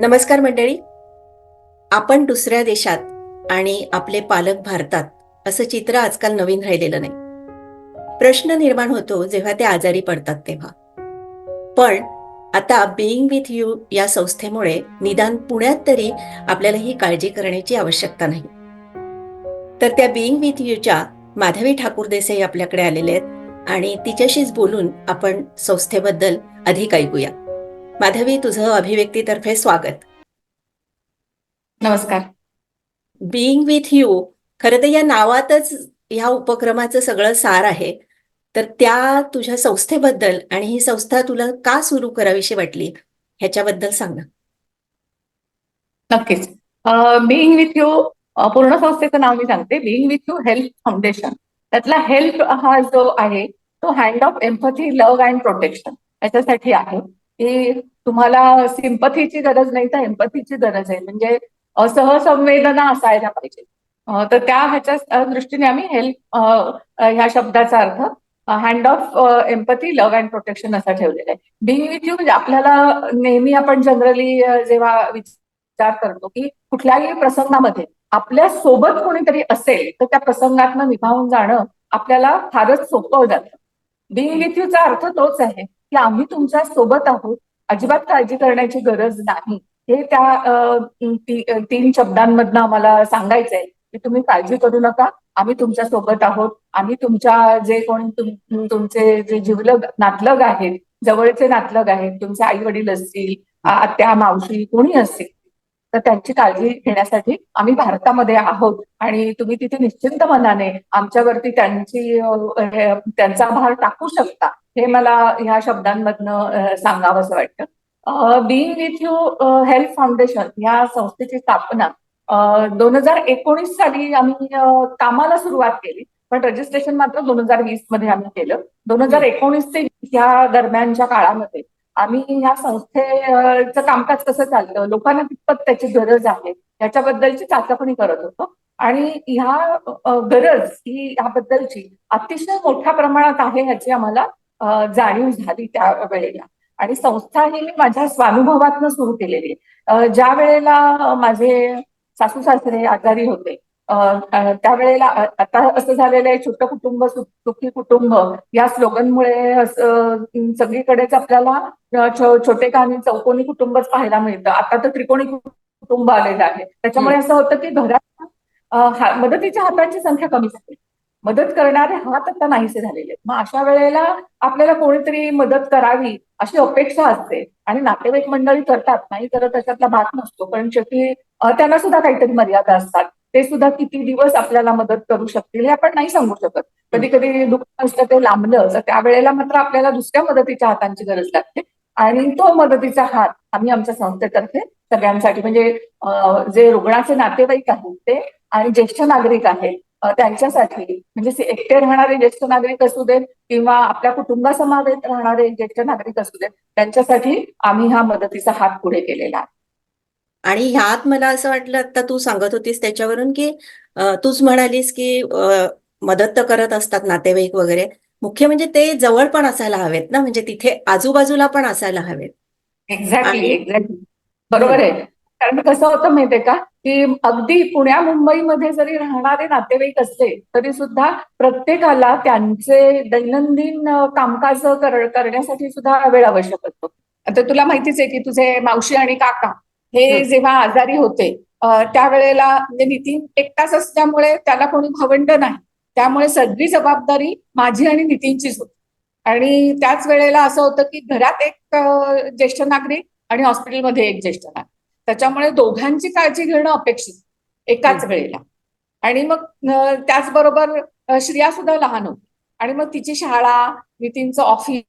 नमस्कार मंडळी. आपण दुसऱ्या देशात आणि आपले पालक भारतात असं चित्र आजकाल नवीन राहिलेलं नाही. प्रश्न निर्माण होतो जेव्हा ते आजारी पडतात तेव्हा. पण आता बिईंग विथ यू या संस्थेमुळे निदान पुण्यात तरी आपल्याला ही काळजी करण्याची आवश्यकता नाही. तर त्या बिईंग विथ यूच्या माधवी ठाकूर देसाई आपल्याकडे आलेले आहेत आणि तिच्याशीच बोलून आपण संस्थेबद्दल अधिक ऐकूया. माधवी तुझं अभिव्यक्तीतर्फे स्वागत. नमस्कार. बिईंग विथ यू खरं तर या नावातच ह्या उपक्रमाचं सगळं सार आहे. तर त्या तुझ्या संस्थेबद्दल आणि ही संस्था तुला का सुरू करावीशी वाटली ह्याच्याबद्दल सांग ना. नक्कीच. बिईंग विथ यू पूर्ण संस्थेचं नाव मी सांगते. Being with you health foundation त्यातला हेल्थ हा जो आहे तो hand of empathy love and protection याच्यासाठी आहे. की तुम्हाला सिंपथीची गरज नाही तर एम्पथीची गरज आहे. म्हणजे असहसंवेदना सहसंवेदना असायला पाहिजे. तर त्या ह्याच्या दृष्टीने आम्ही हेल्थ ह्या शब्दाचा अर्थ hand of empathy love and protection असा ठेवलेला आहे. बिंग विथ यू म्हणजे आपल्याला नेहमी आपण जनरली जेव्हा विचार करतो की कुठल्याही प्रसंगामध्ये आपल्यासोबत कोणीतरी असेल तर त्या प्रसंगातनं निभावून जाणं आपल्याला फारच सोपं जातं. बिंग विथ यूचा अर्थ तोच आहे की आम्ही तुमच्यासोबत आहोत अजिबात काळजी करण्याची गरज नाही. हे त्या ती- तीन शब्दांमधनं आम्हाला सांगायचंय की तुम्ही काळजी करू नका. आम्ही तुमच्यासोबत आहोत. आम्ही तुमच्या जे कोण तुम- तुमचे जे जिवलग नातलग आहेत जवळचे नातलग आहेत तुमचे आई वडील असतील आत्या मावशी कोणी असतील तर त्यांची काळजी घेण्यासाठी आम्ही भारतामध्ये आहोत. आणि तुम्ही तिथे निश्चिंत मनाने आमच्यावरती त्यांची त्यांचा भार टाकू शकता. हे मला ह्या शब्दांमधनं सांगावं असं वाटतं. Being with you health foundation या संस्थेची स्थापना दोन हजार एकोणीस साली आम्ही कामाला सुरुवात केली. पण रजिस्ट्रेशन मात्र दोन हजार वीसमध्ये आम्ही केलं. दोन हजार एकोणीस ते ह्या दरम्यानच्या काळामध्ये आम्ही ह्या संस्थेचं कामकाज कसं चाललं लोकांना कितपत त्याची गरज आहे याच्याबद्दलची चाचपणी करत होतो. आणि ह्या गरज ही ह्याबद्दलची अतिशय मोठ्या प्रमाणात आहे ह्याची आम्हाला जाणीव झाली त्या वेळेला. आणि संस्था ही मी माझ्या स्वानुभवातनं सुरू केलेली. ज्या वेळेला माझे सासू सासरे आजारी होते त्यावेळेला आता असं झालेलं आहे छोटं कुटुंब सुख- कुटुंब या स्लोगनमुळे असं सगळीकडेच आपल्याला छोटे आणि चौकोनी कुटुंबच पाहायला मिळतं. आता तर त्रिकोणी कुटुंब आलेलं आहे. त्याच्यामुळे असं होतं की घरात मदतीच्या हातांची संख्या कमी झाली. मदत करणारे हात आता नाहीसे झालेले आहेत. मग अशा वेळेला आपल्याला कोणीतरी मदत करावी अशी अपेक्षा असते. आणि नातेवाईक मंडळी करतात. नाही करत त्याच्यातला भाग नसतो. पण शेवटी त्यांना सुद्धा काहीतरी मर्यादा असतात. ते सुद्धा किती दिवस आपल्याला मदत करू शकतील हे आपण नाही सांगू शकत. कधी कधी दुःख असतं ते लांबलं तर त्यावेळेला मात्र आपल्याला दुसऱ्या मदतीच्या हातांची गरज लागते. आणि तो मदतीचा हात आम्ही आमच्या संस्थेतर्फे सगळ्यांसाठी म्हणजे जे रुग्णाचे नातेवाईक आहेत ते आणि ज्येष्ठ नागरिक आहेत त्यांच्यासाठी. म्हणजे एकटे राहणारे ज्येष्ठ नागरिक असू देत किंवा आपल्या कुटुंबासमावेत राहणारे ज्येष्ठ नागरिक असू देत त्यांच्यासाठी आम्ही हा मदतीचा हात पुढे केलेला आहे. आणि ह्यात मला असं वाटलं आता तू सांगत होतीस त्याच्यावरून की तूच म्हणालीस की मदत तर करत असतात नातेवाईक वगैरे. मुख्य म्हणजे ते जवळ पण असायला हवेत ना म्हणजे तिथे आजूबाजूला पण असायला हवेत. एक्झॅक्टली एक्झॅक्टली बरोबर आहे. कारण कसं होतं माहितीये का? की अगदी पुण्या मुंबईमध्ये जरी राहणारे नातेवाईक असले तरी सुद्धा प्रत्येकाला त्यांचे दैनंदिन कामकाज कर- करण्यासाठी सुद्धा वेळ आवश्यक असतो. आता तुला माहितीच आहे की तुझे मावशी आणि काका हे. जेव्हा आजारी होते त्यावेळेला म्हणजे नितीन एकटाच असल्यामुळे त्याला कोणी भावंड नाही. त्यामुळे सगळी जबाबदारी माझी आणि नितीनचीच होती. आणि त्याच वेळेला असं होतं की घरात एक ज्येष्ठ नागरिक आणि हॉस्पिटलमध्ये एक ज्येष्ठ नागरिक. त्याच्यामुळे दोघांची काळजी घेणं अपेक्षित एकाच वेळेला. आणि मग त्याचबरोबर श्रिया सुद्धा लहान होती. आणि मग तिची शाळा नितीनचं ऑफिस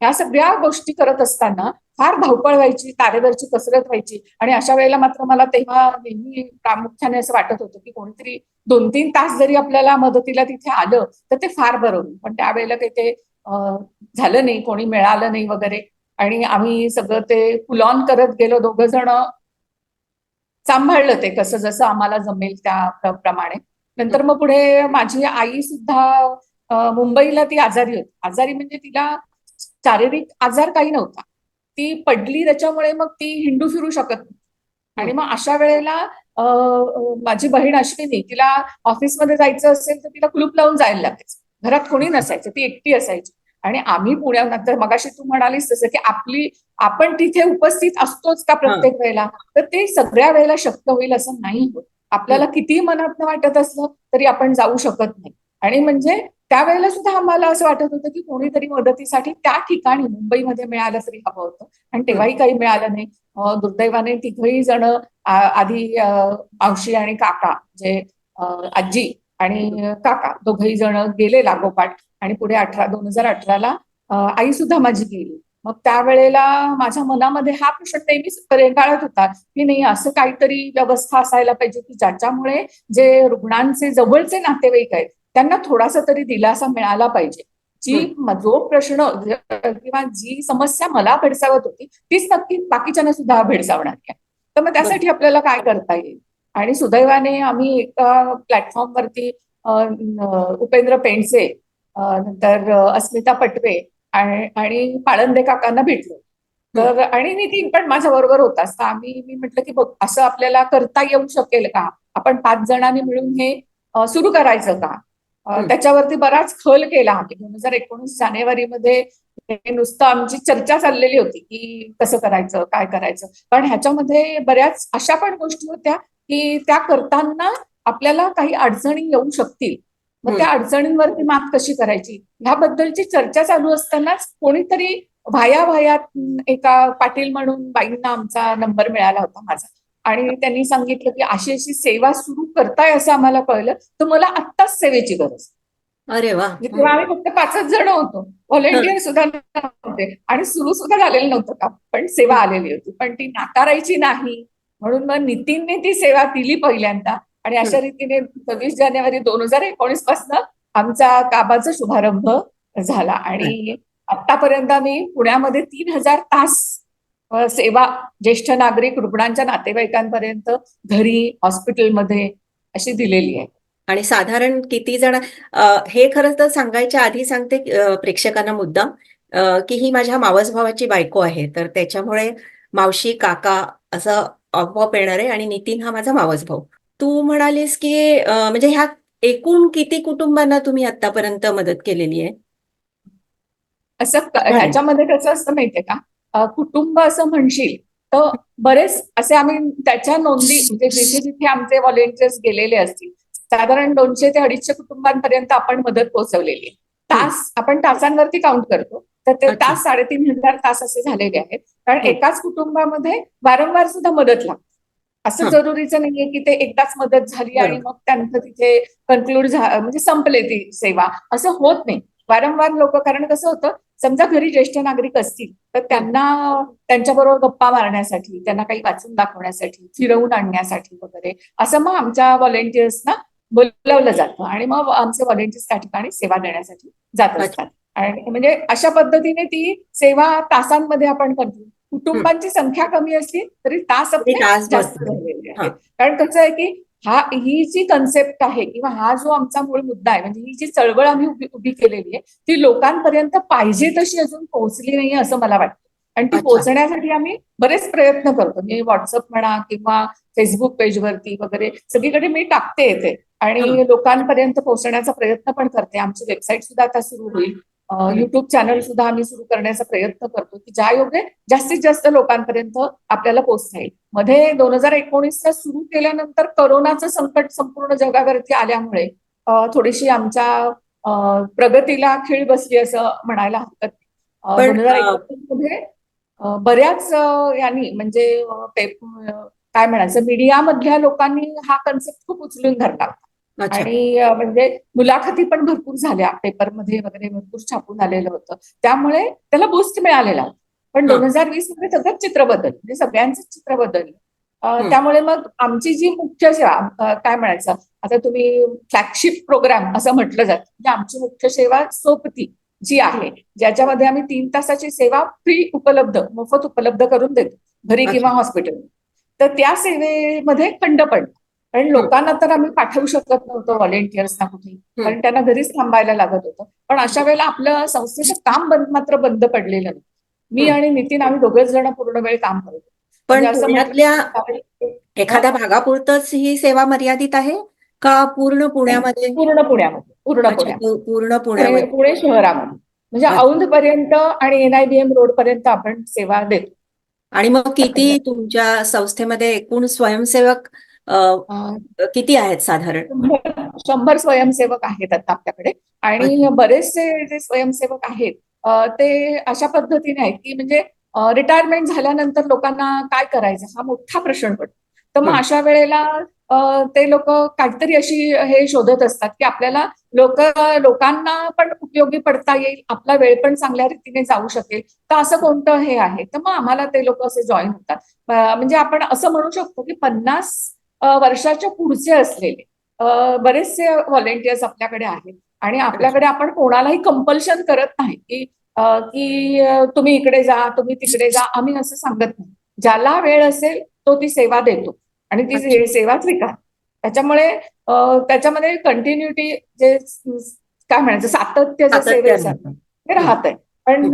ह्या सगळ्या गोष्टी करत असताना फार धावपळ व्हायची तारेवरची कसरत व्हायची. आणि अशा वेळेला मात्र मला तेव्हा नेहमी प्रामुख्याने असं वाटत होतं की कोणीतरी दोन तीन तास जरी आपल्याला मदतीला तिथे आलं तर ते फार बरं होईल. पण त्यावेळेला काही ते झालं नाही कोणी मिळालं नाही वगैरे. आणि आम्ही सगळं ते पुल ऑन करत गेलो दोघ जण. सांभाळलं ते कसं जसं आम्हाला जमेल त्या प्रमाणे. नंतर मग पुढे माझी आई सुद्धा मुंबईला ती आजारी होती. आजारी म्हणजे तिला शारीरिक आजार काही नव्हता. ती पडली त्याच्यामुळे मग ती हिंडू फिरू शकत नाही आणि मग अशा वेळेला माझी बहीण अश्विनी तिला ऑफिसमध्ये जायचं असेल तर तिला कुलूप लावून जायला लागायचं. घरात कोणी नसायचं. ती एकटी असायची. आणि आम्ही पुण्यात तर मगाशी तू म्हणालीस तसं की आपली आपण तिथे उपस्थित असतोच का प्रत्येक वेळेला? तर ते सगळ्या वेळेला शक्य होईल असं नाही होत. आपल्याला कितीही मनात वाटत असलं तरी आपण जाऊ शकत नाही. आणि म्हणजे त्यावेळेला सुद्धा आम्हाला असं वाटत होतं की कोणीतरी मदतीसाठी त्या ठिकाणी मुंबईमध्ये मिळालं तरी हवं होतं. आणि तेव्हाही काही मिळालं नाही. दुर्दैवाने तिघही जण आधी मावशी आणि काका जे आजी आणि काका दोघही जण गेले लागोपाठ आणि पुढे अठरा दोन हजार अठराला आई सुद्धा माझी गेली. मग त्यावेळेला माझ्या मनामध्ये हा प्रश्न नेहमीच रेंगाळत होता की नाही असं काहीतरी व्यवस्था असायला पाहिजे की ज्याच्यामुळे जे रुग्णांचे जवळचे नातेवाईक आहेत त्यांना थोडासा तरी दिलासा मिळाला पाहिजे. जी जो प्रश्न किंवा जी समस्या मला भेडसावत होती तीच नक्की बाकीच्यांना सुद्धा भेडसावणार आहे. तर मग त्यासाठी आपल्याला काय करता येईल? आणि सुदैवाने आम्ही एका प्लॅटफॉर्मवरती उपेंद्र पेंडसे नंतर अस्मिता पटवे आणि पाळंदे काकांना भेटलो. तर आणि नितीन पण माझ्या बरोबर होता तर आम्ही मी म्हटलं की बघ असं आपल्याला करता येऊ शकेल का? आपण पाच जणांनी मिळून हे सुरू करायचं का. त्याच्यावरती बराच खल केला आम्ही. दोन हजार एकोणीस जानेवारीमध्ये नुसतं आमची चर्चा चाललेली होती की कसं करायचं काय करायचं. पण ह्याच्यामध्ये बऱ्याच अशा पण गोष्टी होत्या की त्या करताना आपल्याला काही अडचणी येऊ शकतील. मग. त्या अडचणींवरती मात कशी करायची? ह्याबद्दलची चर्चा चालू असतानाच कोणीतरी भाया भायात एका पाटील म्हणून बाईंना आमचा नंबर मिळाला होता माझा. आणि त्यांनी सांगितलं की अशी अशी सेवा सुरू करताय असं आम्हाला कळलं. तर मला आत्ताच सेवेची गरज. अरे वा. म्हणजे तेव्हा आम्ही फक्त पाचच जण होतो. व्हॉलेंटियर सुद्धा नव्हते. आणि सुरू सुद्धा झालेलं नव्हतं का पण सेवा आलेली होती. पण ती नाकारायची नाही. म्हणून मग नितीनने ती सेवा दिली पहिल्यांदा. आणि अशा रीतीने सव्वीस जानेवारी दोन हजार एकोणीसपासून आमचा काबाचा शुभारंभ झाला. आणि आतापर्यंत आम्ही पुण्यामध्ये तीन हजार तास सेवा ज्येष्ठ नागरिक रुग्णांच्या नातेवाईकांपर्यंत घरी हॉस्पिटलमध्ये अशी दिलेली आहे. आणि साधारण किती जण हे खरं तर सांगायच्या आधी सांगते प्रेक्षकांना मुद्दाम की ही माझ्या मावस भावाची बायको आहे. तर त्याच्यामुळे मावशी काका असं आपोआप येणार आहे आणि नितीन हा माझा मावस भाऊ. तू म्हणालीस की म्हणजे ह्या एकूण किती कुटुंबांना तुम्ही आतापर्यंत मदत केलेली आहे? असं. ह्याच्यामध्ये कसं असतं माहितीये का? कुटुंब असं म्हणशील तर बरेच असे आम्ही त्याच्या नोंदी म्हणजे जिथे जिथे आमचे व्हॉलेंटियर्स गेलेले असतील साधारण दोनशे ते अडीचशे कुटुंबांपर्यंत आपण मदत पोहोचवलेली तास आपण तासांवरती काउंट करतो. तर ते. तास साडेतीन हजार तास असे झालेले आहेत कारण हं. एकाच कुटुंबामध्ये वारंवार सुद्धा मदत लागते असं. जरुरीचं नाहीये की ते एकदाच मदत झाली आणि. मग त्यांचं तिथे कन्क्लूड म्हणजे संपले ती सेवा असं होत नाही वारंवार लोक कारण कसं होतं समजा घरी ज्येष्ठ नागरिक असतील तर त्यांना त्यांच्याबरोबर गप्पा मारण्यासाठी त्यांना काही वाचून दाखवण्यासाठी फिरवून आणण्यासाठी वगैरे असं मग आमच्या व्हॉलेंटियर्सना बोलवलं जातं आणि मग आमचे व्हॉलेंटियर्स त्या ठिकाणी सेवा देण्यासाठी जात असतात आणि म्हणजे अशा पद्धतीने ती सेवा तासांमध्ये आपण करतो कुटुंबांची संख्या कमी असली तरी तास जास्त भरपूर. झालेले. आहेत कारण कसं आहे की हा ही जी कन्सेप्ट आहे किंवा हा जो आमचा मूळ मुद्दा आहे म्हणजे ही जी चळवळ आम्ही उभी केलेली आहे ती लोकांपर्यंत पाहिजे तशी अजून पोहोचली नाहीये असं मला वाटतं आणि ती. पोहोचण्यासाठी आम्ही बरेच प्रयत्न करतो मी व्हॉट्सअप म्हणा किंवा फेसबुक पेजवरती वगैरे सगळीकडे मी टाकते येते आणि. लोकांपर्यंत पोहोचण्याचा प्रयत्न पण करते आमची वेबसाईट सुद्धा आता सुरू होईल युट्यूब चॅनल सुद्धा आम्ही सुरू करण्याचा प्रयत्न करतो की ज्या योगे जास्तीत जास्त लोकांपर्यंत आपल्याला पोहोचता येईल. मध्ये दोन हजार एकोणीसला सुरू केल्यानंतर करोनाचं संकट संपूर्ण जगावरती आल्यामुळे थोडीशी आमच्या प्रगतीला खीळ बसली असं म्हणायला हरकत दोन हजार एकोणीसमध्ये बऱ्याच यांनी म्हणजे काय म्हणायचं मीडियामधल्या लोकांनी हा कन्सेप्ट खूप उचलून धरला. आणि म्हणजे मुलाखती पण भरपूर झाल्या पेपरमध्ये वगैरे भरपूर छापून आलेलं होतं त्यामुळे त्याला बूस्ट मिळालेला. पण. दोन हजार वीसमध्ये सगळं चित्र बदललं म्हणजे सगळ्यांचंच चित्र हं. त्यामुळे मग आमची जी मुख्य सेवा काय म्हणायचं आता तुम्ही फ्लॅगशिप प्रोग्राम असं म्हटलं जातं म्हणजे आमची मुख्य सेवा सोपती जी आहे ज्याच्यामध्ये आम्ही तीन तासाची सेवा फ्री उपलब्ध मोफत उपलब्ध करून देतो घरी. किंवा हॉस्पिटल तर त्या सेवेमध्ये खंड पडला कारण लोकांना तर आम्ही पाठवू शकत नव्हतो व्हॉलेंटियर्सना कुठे कारण त्यांना घरीच थांबायला लागत होतं. पण अशा वेळेला आपलं संस्थेचं काम बंद मात्र बंद पडलेलं नाही. मी. आणि नितीन आम्ही दोघेच जण पूर्ण वेळ काम करतो पण म्हणजे की एखाद्या भागापुरतच ही सेवा मर्यादित आहे? का पूर्ण पुण्यामध्ये? पूर्ण पुण्यामध्ये. पूर्ण पूर्ण पुणे पुण्यामध्ये. पुणे शहरामध्ये. म्हणजे. औंध पर्यंत आणि एनआयबीएम रोड पर्यंत आपण सेवा देतो. आणि मग किती तुमच्या संस्थेमध्ये एकूण स्वयंसेवक किती आहेत साधारण? शंभर स्वयंसेवक आहेत आता आपल्याकडे. आणि. बरेचसे जे स्वयंसेवक आहेत ते अशा पद्धतीने आहेत की म्हणजे रिटायरमेंट झाल्यानंतर लोकांना काय करायचं हा मोठा प्रश्न पडतो. तर मग. अशा वेळेला ते लोक काहीतरी अशी हे शोधत असतात की आपल्याला लोक लोकांना पण उपयोगी पडता येईल आपला वेळ पण चांगल्या रीतीने जाऊ शकेल. तर असं कोणतं हे आहे? तर मग आम्हाला ते लोक असे जॉईन होतात. म्हणजे आपण असं म्हणू शकतो की पन्नास वर्षाच्या पुढचे असलेले. बरेचसे व्हॉलेंटियर्स आपल्याकडे आहेत. आणि आपल्याकडे आपण कोणालाही कंपल्शन करत नाही की की तुम्ही इकडे जा तुम्ही तिकडे जा आम्ही असं सांगत नाही. ज्याला वेळ असेल तो ती सेवा देतो. आणि ती. सेवा स्वीकार. त्याच्यामुळे त्याच्यामध्ये कंटिन्युटी जे काय म्हणायचं सातत्य जे सेवेचं राहतं. ते राहत आहे पण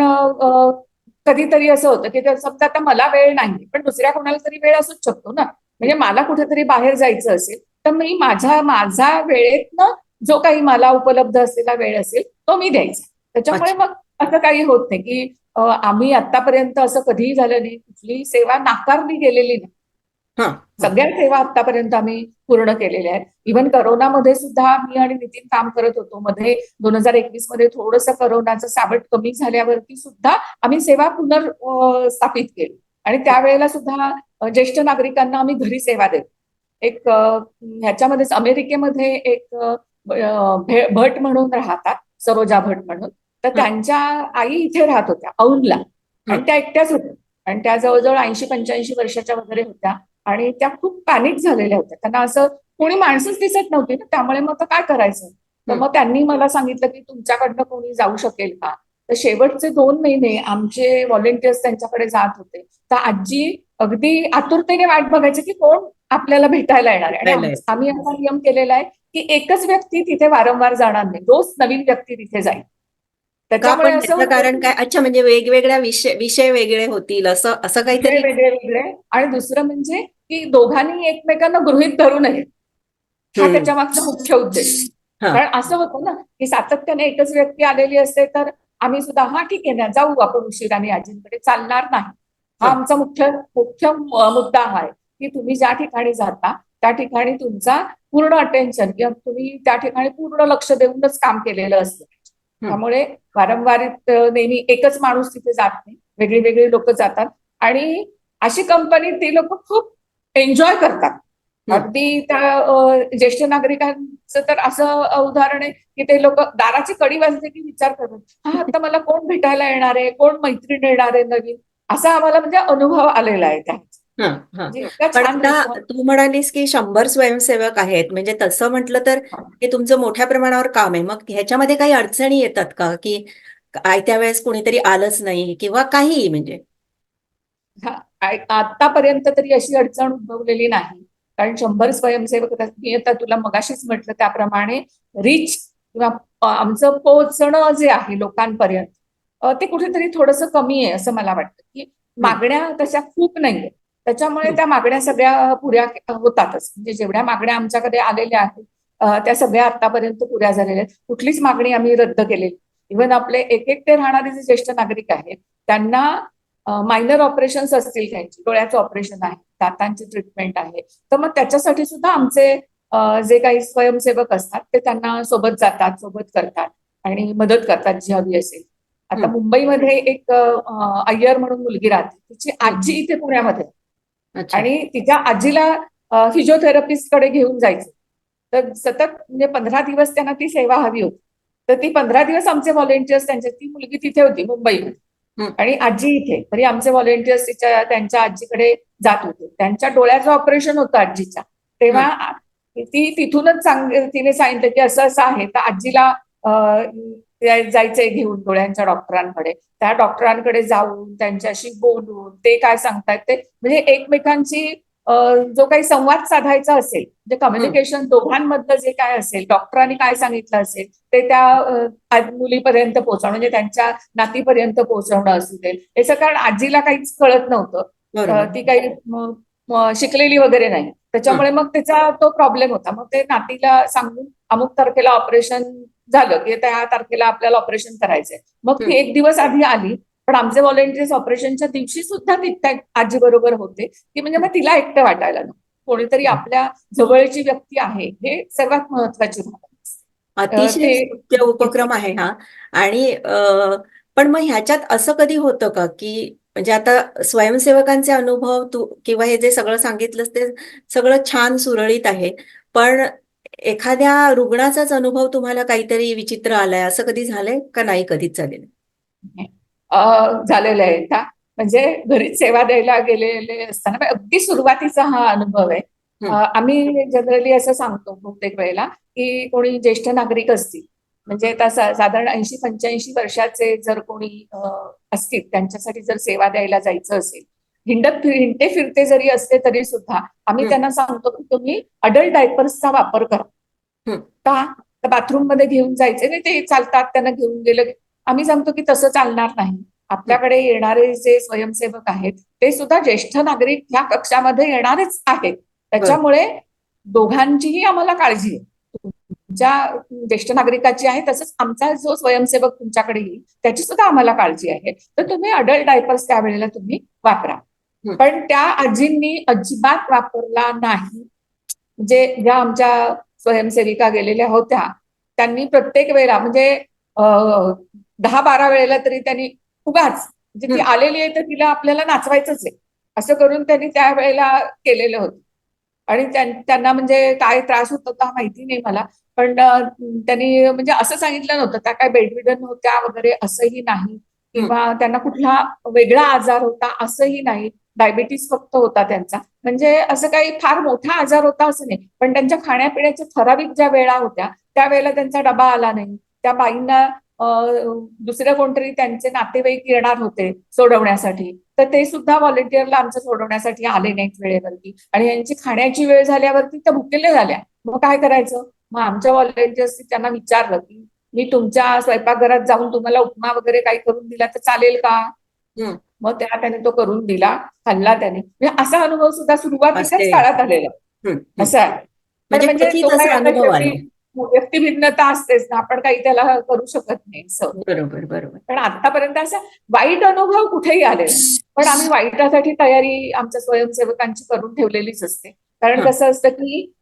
कधीतरी असं होतं की समजा आता मला वेळ नाही पण दुसऱ्या कोणाला तरी वेळ असूच शकतो ना. म्हणजे मला कुठेतरी बाहेर जायचं असेल तर मी माझ्या माझा वेळेतनं जो काही मला उपलब्ध असलेला वेळ असेल तो मी द्यायचा. त्याच्यामुळे. मग असं काही होत नाही की आम्ही आतापर्यंत असं कधीही झालं नाही कुठलीही सेवा नाकारली गेलेली नाही. सगळ्या सेवा आतापर्यंत आम्ही पूर्ण केलेल्या आहेत. इव्हन करोनामध्ये सुद्धा मी आणि नितीन काम करत होतो. मध्ये दोन हजार एकवीसमध्ये थोडंसं करोनाचं सावट कमी झाल्यावरती सुद्धा आम्ही सेवा पुनर अं, स्थापित केली. आणि त्यावेळेला सुद्धा ज्येष्ठ नागरिकांना आम्ही घरी सेवा देतो. एक ह्याच्यामध्येच अमेरिकेमध्ये एक भट म्हणून राहतात सरोजा भट म्हणून. तर त्यांच्या आई इथे राहत होत्या औंधला. आणि त्या एकट्याच होत्या. आणि त्या जवळजवळ ऐंशी पंच्याऐंशी वर्षाच्या वगैरे होत्या. आणि त्या खूप पॅनिक झालेल्या होत्या. त्यांना असं कोणी माणसंच दिसत नव्हती ना त्यामुळे मग काय करायचं? तर. मग त्यांनी मला सांगितलं की तुमच्याकडनं कोणी जाऊ शकेल का? तर शेवटचे दोन महिने आमचे व्हॉलेंटियर्स त्यांच्याकडे जात होते. तर आजी अगदी आतुरतेने वाट बघायची की कोण आपल्याला भेटायला येणार आहे. आणि आम्ही असा नियम केलेला आहे की एकच व्यक्ती तिथे वारंवार जाणार नाही. रोज नवीन व्यक्ती तिथे जाईल. त्याच्यामुळे असं कारण काय? अच्छा म्हणजे वेगवेगळ्या विषय विषय वेगळे होतील असं असं काहीतरी? वेगळे वेगळे. आणि दुसरं म्हणजे की दोघांनी एकमेकांना गृहित धरू नये. हा. त्याच्या मागचा मुख्य उद्देश. कारण असं होतं ना की सातत्याने एकच व्यक्ती आलेली असते तर आम्ही सुद्धा हा ठीक आहे ना जाऊ आपण उशिराने आजींकडे. चालणार नाही. हा हा. आमचा मुख्य मुख्य मुद्दा हा आहे की तुम्ही ज्या ठिकाणी जाता त्या ठिकाणी तुमचा पूर्ण अटेन्शन किंवा तुम्ही त्या ठिकाणी पूर्ण लक्ष देऊनच काम केलेलं असतं. त्यामुळे वारंवार अं, नेहमी एकच माणूस तिथे जात नाही. वेगळी वेगळी लोक जातात. आणि अशी कंपनी ती लोक खूप एन्जॉय करतात. अगदी त्या ज्येष्ठ नागरिकांचं तर असं उदाहरण आहे की ते लोक दाराची कडी वाजली की विचार करतात. हा आता मला कोण भेटायला येणार आहे? कोण मैत्रीण येणार आहे नवीन? असा आम्हाला म्हणजे अनुभव आलेला आहे त्या म्हणजे पण. तू म्हणालीस की शंभर स्वयंसेवक आहेत. म्हणजे तसं म्हटलं तर हे तुमचं मोठ्या प्रमाणावर काम आहे. मग ह्याच्यामध्ये काही अडचणी येतात का? की आयत्या वेळेस कोणीतरी आलंच नाही किंवा काहीही म्हणजे? आतापर्यंत तरी अशी अडचण उद्भवलेली नाही. कारण शंभर स्वयंसेवक आता- मी आता तुला मगाशीच म्हटलं त्याप्रमाणे रिच किंवा आमचं पोहोचणं जे आहे लोकांपर्यंत ते कुठेतरी थोडंसं कमी आहे असं मला वाटतं की मागण्या तशा खूप नाहीये त्याच्यामुळे त्या मागण्या सगळ्या पुऱ्या होतातच. म्हणजे जेवढ्या मागण्या आमच्याकडे आलेल्या आहेत त्या सगळ्या आतापर्यंत पुऱ्या झालेल्या आहेत. कुठलीच मागणी आम्ही रद्द केलेली इव्हन आपले एक एकटे राहणारे जे ज्येष्ठ नागरिक आहेत त्यांना मायनर ऑपरेशन्स असतील त्यांची डोळ्याचं ऑपरेशन आहे दातांची ट्रीटमेंट आहे. तर मग त्याच्यासाठी सुद्धा आमचे जे काही स्वयंसेवक असतात ते त्यांना सोबत जातात सोबत करतात आणि मदत करतात जी हवी असेल. आता. मुंबईमध्ये एक अय्यर म्हणून मुलगी राहते तिची आजी इथे पुण्यामध्ये आणि तिच्या आजीला फिजिओथेरपिस्टकडे घेऊन जायचं. तर सतत म्हणजे पंधरा दिवस त्यांना ती सेवा हवी होती. तर ती पंधरा दिवस आमचे व्हॉलेंटियर्स त्यांच्या ती मुलगी तिथे होती मुंबईमध्ये. आणि आजी इथे तरी आमचे व्हॉलेंटियर्स तिच्या त्यांच्या आजीकडे जात होते. त्यांच्या डोळ्याचं ऑपरेशन होतं आजीच्या तेव्हा ती तिथूनच सांग तिने सांगितलं की असं असं आहे. तर आजीला जायचंय घेऊन डोळ्यांच्या डॉक्टरांकडे त्या डॉक्टरांकडे जाऊन त्यांच्याशी बोलून ते काय सांगतायत ते म्हणजे एकमेकांची जो काही संवाद साधायचा असेल म्हणजे कम्युनिकेशन दोघांमधलं जे काय असेल डॉक्टरांनी काय सांगितलं असेल ते त्या मुलीपर्यंत पोहोचवणं म्हणजे त्यांच्या नातीपर्यंत पोहोचवणं असू दे. याचं कारण आजीला काहीच कळत नव्हतं. ती काही शिकलेली वगैरे नाही. त्याच्यामुळे मग त्याचा तो प्रॉब्लेम होता. मग ते नातीला सांगून अमुक तारखेला ऑपरेशन झालं की त्या तारखेला आपल्याला ऑपरेशन करायचंय. मग. ती एक दिवस आधी आली पण आमचे व्हॉलेंटियर्स ऑपरेशनच्या दिवशी सुद्धा ती त्या आजी बरोबर होते की म्हणजे मग तिला एकटं वाटायला नको. कोणीतरी आपल्या जवळची व्यक्ती आहे हे सर्वात महत्वाची. अतिशय उपक्रम आहे हा. आणि पण मग ह्याच्यात असं कधी होतं का की म्हणजे आता स्वयंसेवकांचे अनुभव तू किंवा हे जे सगळं सांगितलंस ते सगळं छान सुरळीत आहे पण एखाद्या रुग्णाचाच अनुभव तुम्हाला काहीतरी विचित्र आलाय असं कधी झालंय का नाही कधीच झालेलं? झालेलं आहे का? म्हणजे घरीच सेवा द्यायला गेलेले असताना म्हणजे अगदी सुरुवातीचा हा अनुभव आहे. आम्ही जनरली असं सांगतो बहुतेक वेळेला की कोणी ज्येष्ठ नागरिक असतील म्हणजे आता साधारण ऐंशी पंच्याऐंशी वर्षाचे जर कोणी असतील त्यांच्यासाठी जर सेवा द्यायला जायचं असेल हिंडत फिर- हिंडते फिरते जरी असले तरी सुद्धा आम्ही. त्यांना सांगतो की तुम्ही अडल्ट डायपर्सचा वापर करा. का? तर बाथरूममध्ये घेऊन जायचे नाही ते चालतात त्यांना घेऊन गेलं आम्ही सांगतो की तसं चालणार नाही. आपल्याकडे येणारे जे स्वयंसेवक आहेत ते सुद्धा ज्येष्ठ नागरिक ह्या कक्षामध्ये येणारेच आहेत. त्याच्यामुळे दोघांचीही आम्हाला काळजी आहे. तुमच्या ज्येष्ठ नागरिकाची आहे तसंच आमचा जो स्वयंसेवक तुमच्याकडे येईल त्याची सुद्धा आम्हाला काळजी आहे. तर तुम्ही अडल्ट डायपर्स त्यावेळेला तुम्ही वापरा. पण त्या आजींनी अजिबात वापरला नाही. म्हणजे ज्या आमच्या स्वयंसेविका गेलेल्या होत्या त्यांनी प्रत्येक वेळेला म्हणजे दहा बारा वेळेला तरी त्यांनी उगाच म्हणजे ती. आलेली आहे तर तिला आपल्याला नाचवायचंच आहे. असं करून त्यांनी त्यावेळेला केलेलं होतं. आणि त्यां- त्यांना म्हणजे काय त्रास होत होता माहिती नाही मला पण त्यांनी म्हणजे असं सांगितलं नव्हतं त्या काय बेडरिडन होत्या वगैरे असंही नाही. किंवा त्यांना कुठला वेगळा आजार होता असंही नाही. डायबिटीस फक्त होता त्यांचा. म्हणजे असं काही फार मोठा आजार होता असं नाही. पण त्यांच्या खाण्यापिण्याच्या ठराविक ज्या वेळा होत्या त्यावेळेला त्यांचा डबा आला नाही. त्या बाईंना अं, दुसरे कोणतरी त्यांचे नातेवाईक येणार होते सोडवण्यासाठी. तर ते सुद्धा व्हॉलेंटिअरला आमचं सोडवण्यासाठी आले नाहीत वेळेवरती. आणि यांची खाण्याची वेळ झाल्यावरती त्या भुकेल्या झाल्या. मग काय करायचं? मग आमच्या व्हॉलेंटियर्सनी त्यांना विचारलं की मी तुमच्या स्वयंपाकघरात जाऊन तुम्हाला उपमा वगैरे काही करून दिला तर चालेल का. मग त्या त्याने तो करून दिला खाल्ला त्याने. म्हणजे असा अनुभव सुद्धा सुरुवातीच्याच काळात आलेला. असं म्हणजे क्वचित तो असा काय आता अनुभव आला शेवटी व्यक्तिभिन्नता असतेच ना आपण काही त्याला करू शकत नाही बरोबर बरोबर. पण आतापर्यंत असा वाईट अनुभव कुठेही नाही. पण आम्ही वाईटासाठी तयारी आमच्या स्वयंसेवकांची करून ठेवलेलीच असते. कारण. कसं असतं की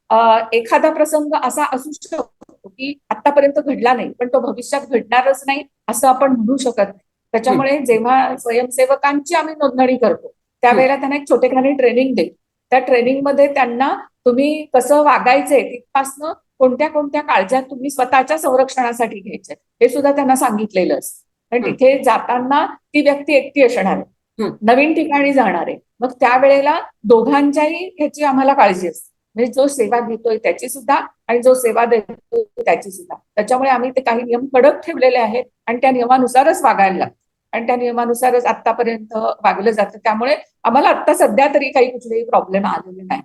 एखादा प्रसंग असा असू शकतो की आतापर्यंत घडला नाही पण तो भविष्यात घडणारच नाही असं आपण म्हणू शकत नाही. त्याच्यामुळे जेव्हा स्वयंसेवकांची आम्ही नोंदणी करतो त्यावेळेला त्यांना एक छोटेखानी ट्रेनिंग देतो त्या ट्रेनिंगमध्ये त्यांना तुम्ही कसं वागायचंय तिथपासनं कोणत्या कोणत्या काळज्या तुम्ही स्वतःच्या संरक्षणासाठी घ्यायच्या हे सुद्धा त्यांना सांगितलेलं असतं कारण. तिथे जाताना ती व्यक्ती एकटी असणार आहे. नवीन ठिकाणी जाणार आहे. मग त्यावेळेला दोघांच्याही ह्याची आम्हाला काळजी असते. म्हणजे जो सेवा घेतोय त्याची सुद्धा आणि जो सेवा देतोय त्याची सुद्धा. त्याच्यामुळे आम्ही ते काही नियम कडक ठेवलेले आहेत आणि त्या नियमानुसारच वागायला लागतं. आणि त्या नियमानुसारच आतापर्यंत वागलं जातं. त्यामुळे आम्हाला आता सध्या तरी काही कुठलेही प्रॉब्लेम आलेले नाही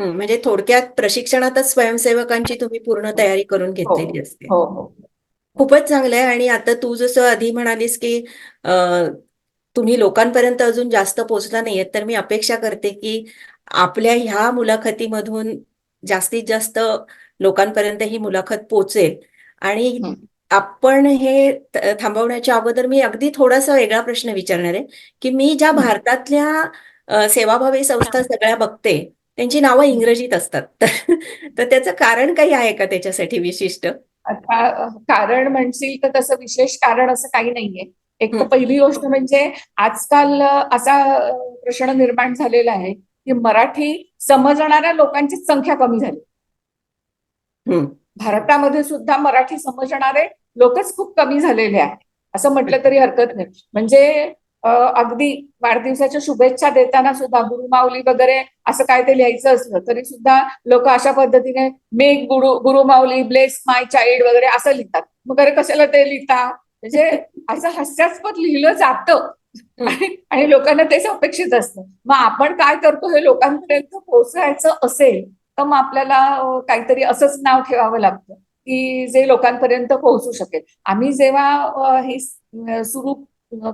म्हणजे थोडक्यात प्रशिक्षणातच स्वयंसेवकांची तुम्ही पूर्ण तयारी करून घेतलेली असते. हो हो. खूपच चांगलं आहे आणि आता तू जसं आधी म्हणालीस की तुम्ही लोकांपर्यंत अजून जास्त पोहोचला नाहीयेत तर मी अपेक्षा करते की आपल्या ह्या मुलाखतीमधून जास्तीत जास्त लोकांपर्यंत ही मुलाखत पोहोचेल. आणि हं. आपण हे थांबवण्याच्या अगोदर मी अगदी थोडासा वेगळा प्रश्न विचारणार आहे की मी ज्या हं. भारतातल्या सेवाभावी संस्था सगळ्या बघते त्यांची नावं इंग्रजीत असतात. तर त्याचं कारण काही आहे का त्याच्यासाठी विशिष्ट? आता कारण म्हणशील तर तसं विशेष कारण असं काही नाहीये. एक तर. पहिली गोष्ट म्हणजे आजकाल असा प्रश्न निर्माण झालेला आहे की मराठी समजणाऱ्या लोकांची संख्या कमी झाली. भारतामध्ये सुद्धा मराठी समजणारे लोकच खूप कमी झालेले आहेत. असं म्हटलं तरी हरकत नाही. म्हणजे अगदी वाढदिवसाच्या शुभेच्छा देताना सुद्धा गुरुमाऊली वगैरे असं काय ते लिहायचं असलं तरी सुद्धा लोक अशा पद्धतीने मेक गुरु गुरुमाऊली ब्लेस माय चाइल्ड वगैरे असं लिहितात. मग अरे कशाला ते लिहिता? म्हणजे असं हास्यास्पद लिहिलं जातं. आणि लोकांना तेच अपेक्षित असतं. मग आपण काय करतो हे लोकांपर्यंत पोहोचायचं असेल तर मग आपल्याला काहीतरी असंच नाव ठेवावं लागतं की जे लोकांपर्यंत पोहोचू शकेल. आम्ही जेव्हा हे सुरू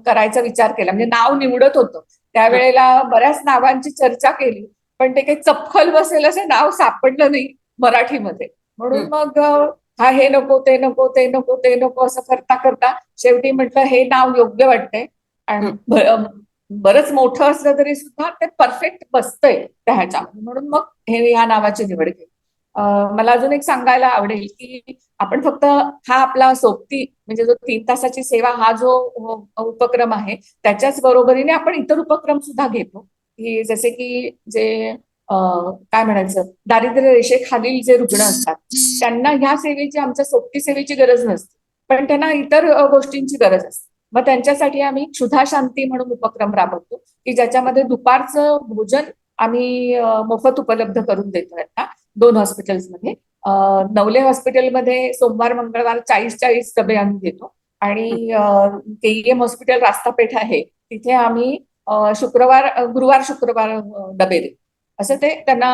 करायचा विचार केला. म्हणजे नाव निवडत होतो. त्यावेळेला बऱ्याच नावांची चर्चा केली. पण ते काही चपखल बसेल असं नाव सापडलं नाही मराठीमध्ये. म्हणून. मग हा हे नको ते नको ते नको ते नको असं करता करता शेवटी म्हटलं हे नाव योग्य वाटतंय. आणि बरंच मोठं असलं तरी सुद्धा ते परफेक्ट बसतंय त्या म्हणून मग हे या नावाची निवड केली. मला अजून एक सांगायला आवडेल की आपण फक्त हा आपला सोबती म्हणजे जो तीन तासाची सेवा हा जो उपक्रम आहे त्याच्याच बरोबरीने आपण इतर उपक्रम सुद्धा घेतो. की जसे की जे काय म्हणायचं दारिद्र्य रेषेखालील जे रुग्ण असतात त्यांना ह्या सेवेची आमच्या सोबती सेवेची गरज नसते. पण त्यांना इतर गोष्टींची गरज असते. मग त्यांच्यासाठी आम्ही क्षुधा शांती म्हणून उपक्रम राबवतो की ज्याच्यामध्ये दुपारचं भोजन आम्ही मोफत उपलब्ध करून देतो आता दोन हॉस्पिटल्समध्ये. नवले हॉस्पिटलमध्ये सोमवार मंगळवार चाळीस चाळीस डबे आम्ही देतो आणि केईएम हॉस्पिटल रास्तापेठ आहे. तिथे आम्ही शुक्रवार गुरुवार शुक्रवार डबे देतो. असं ते त्यांना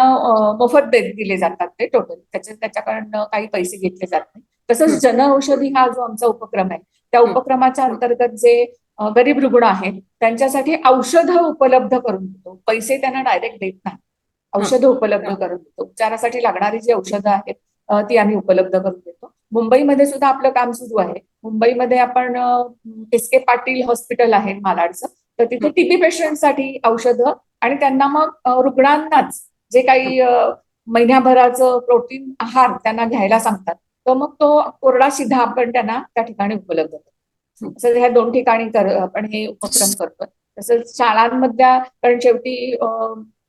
मोफत देत दिले जातात ते टोटल. त्याच्या त्याच्याकडनं काही पैसे घेतले जात नाही. तसंच जनऔषधी हा जो आमचा उपक्रम आहे त्या. उपक्रमाच्या अंतर्गत जे गरीब रुग्ण आहेत त्यांच्यासाठी औषधं उपलब्ध करून देतो. पैसे त्यांना डायरेक्ट देत नाही. औषधं उपलब्ध करून देतो. उपचारासाठी लागणारी जी औषधं आहेत ती आम्ही उपलब्ध करून देतो. मुंबईमध्ये सुद्धा आपलं काम सुरू आहे. मुंबईमध्ये आपण एस के पाटील हॉस्पिटल आहे मालाडचं. तर तिथे. टीबी पेशंटसाठी औषधं आणि त्यांना मग रुग्णांनाच जे काही महिन्याभराचं प्रोटीन आहार त्यांना घ्यायला सांगतात. तर मग तो कोरडा शिधा आपण त्यांना त्या ठिकाणी उपलब्ध करतो. असं ह्या दोन ठिकाणी कर आपण हे उपक्रम करतो तसंच शाळांमधल्या कारण शेवटी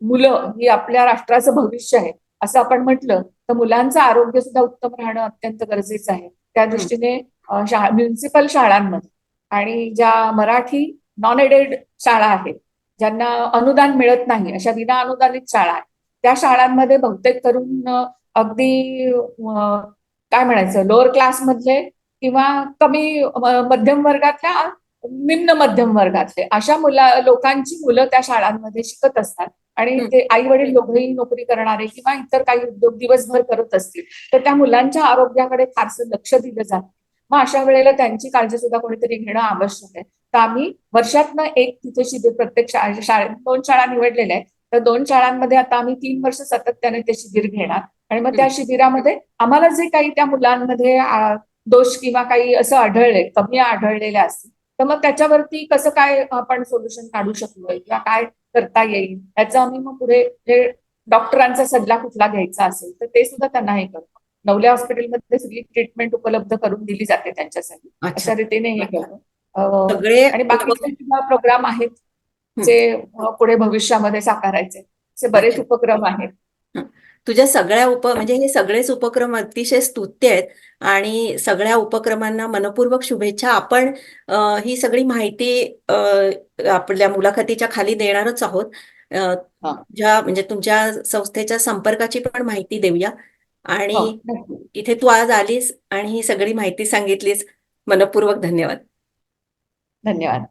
मुलं ही आपल्या राष्ट्राचं भविष्य आहे असं आपण म्हटलं तर मुलांचं आरोग्य सुद्धा उत्तम राहणं अत्यंत गरजेचं आहे. त्या दृष्टीने अ, शा म्युन्सिपल शाळांमध्ये आणि ज्या मराठी नॉन एडेड शाळा आहेत ज्यांना अनुदान मिळत नाही अशा विना अनुदानित शाळा आहेत त्या शाळांमध्ये बहुतेक करून अगदी काय म्हणायचं लोअर क्लास मधले किंवा कमी मध्यम वर्गातल्या निम्न मध्यम वर्गातले अशा मुला लोकांची मुलं त्या शाळांमध्ये शिकत असतात. आणि. ते आई वडील दोघेही नोकरी करणारे किंवा इतर काही उद्योग दिवसभर करत असतील तर त्या मुलांच्या आरोग्याकडे फारसं लक्ष दिलं जात. मग अशा वेळेला त्यांची काळजी सुद्धा कोणीतरी घेणं आवश्यक आहे. तर आम्ही वर्षातनं एक तिथे शिबिर प्रत्येक शाळे शाळेत दोन शाळा निवडलेल्या आहेत. तर दोन शाळांमध्ये आता आम्ही तीन वर्ष सातत्याने ते शिबिर घेणार. आणि मग त्या शिबिरामध्ये आम्हाला जे काही त्या मुलांमध्ये दोष किंवा काही असं आढळले कमी आढळलेल्या असतील तर मग त्याच्यावरती कसं काय आपण सोल्युशन काढू शकलोय? किंवा काय करता येईल. याचं आम्ही मग पुढे जे डॉक्टरांचा सल्ला कुठला घ्यायचा असेल तर ते सुद्धा त्यांना हे करतो. नवल्या हॉस्पिटलमध्ये सगळी ट्रीटमेंट उपलब्ध करून दिली जाते त्यांच्यासाठी. अशा रीतीने हे करतो सगळे आणि बाकीचे सुद्धा प्रोग्राम आहेत जे पुढे भविष्यामध्ये साकारायचे. असे बरेच. उपक्रम आहेत. तुझ्या सगळ्या उप म्हणजे हे सगळेच उपक्रम अतिशय स्तुत्य आहेत. आणि सगळ्या उपक्रमांना मनपूर्वक शुभेच्छा. आपण ही सगळी माहिती आपल्या मुलाखतीच्या खाली देणारच आहोत. हा. ज्या म्हणजे तुमच्या संस्थेच्या संपर्काची पण माहिती देऊया. हो, आणि नक्की. इथे तू आज आलीस आणि ही सगळी माहिती सांगितलीस. मनपूर्वक धन्यवाद. धन्यवाद.